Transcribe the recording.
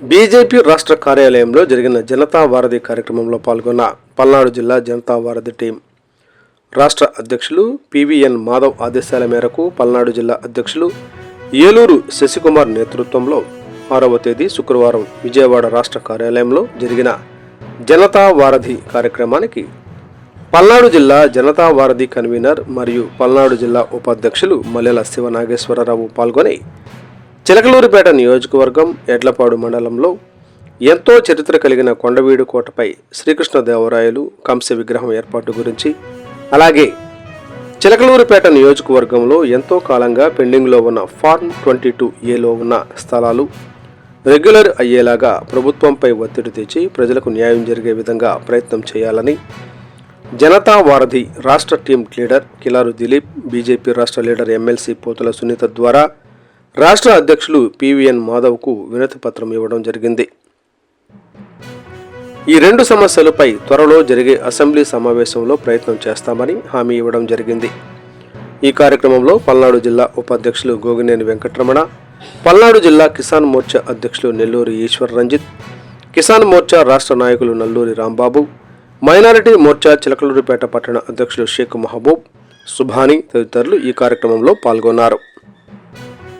BJP రాష్ట్ర కార్యాలయంలో జరిగిన జనతా వారధి కార్యక్రమంలో పాల్గొన్న పల్నాడు జిల్లా జనతా వారధి టీం. రాష్ట్ర అధ్యక్షులు పివిఎన్ మాధవ్ ఆదేశాల మేరకు పల్నాడు జిల్లా అధ్యక్షులు ఏలూరు శశికుమార్ నేతృత్వంలో ఆరవ తేదీ శుక్రవారం విజయవాడ రాష్ట్ర కార్యాలయంలో జరిగిన జనతా వారధి కార్యక్రమానికి పల్నాడు జిల్లా జనతా వారధి కన్వీనర్ మరియు పల్నాడు జిల్లా ఉపాధ్యక్షులు మల్లెల శివనాగేశ్వరరావు పాల్గొని చిలకలూరిపేట నియోజకవర్గం ఎడ్లపాడు మండలంలో ఎంతో చరిత్ర కలిగిన కొండవీడు కోటపై శ్రీకృష్ణదేవరాయలు కంస విగ్రహం ఏర్పాటు గురించి అలాగే చిలకలూరిపేట నియోజకవర్గంలో ఎంతో కాలంగా పెండింగ్లో ఉన్న ఫార్మ్ ట్వంటీ టూ ఏలో ఉన్న స్థలాలు రెగ్యులర్ అయ్యేలాగా ప్రభుత్వంపై ఒత్తిడి తెచ్చి ప్రజలకు న్యాయం జరిగే విధంగా ప్రయత్నం చేయాలని జనతా వారధి రాష్ట్ర team leader Kilaru Dilip BJP రాష్ట్ర లీడర్ ఎమ్మెల్సీ పోతుల సునీత ద్వారా రాష్ట్ర అధ్యక్షులు పివిఎన్ మాధవ్కు వినతి పత్రం ఇవ్వడం జరిగింది. ఈ రెండు సమస్యలపై త్వరలో జరిగే అసెంబ్లీ సమావేశంలో ప్రయత్నం చేస్తామని హామీ ఇవ్వడం జరిగింది. ఈ కార్యక్రమంలో పల్నాడు జిల్లా ఉపాధ్యక్షులు గోగినేని వెంకటరమణ పల్నాడు జిల్లా కిసాన్ మోర్చా అధ్యక్షులు నెల్లూరి ఈశ్వర్ రంజిత్ కిసాన్ మోర్చా రాష్ట్ర నాయకులు నల్లూరి రాంబాబు మైనారిటీ మోర్చా చిలకలూరిపేట పట్టణ అధ్యక్షులు షేక్ మహబూబ్ సుభాని తదితరులు ఈ కార్యక్రమంలో పాల్గొన్నారు.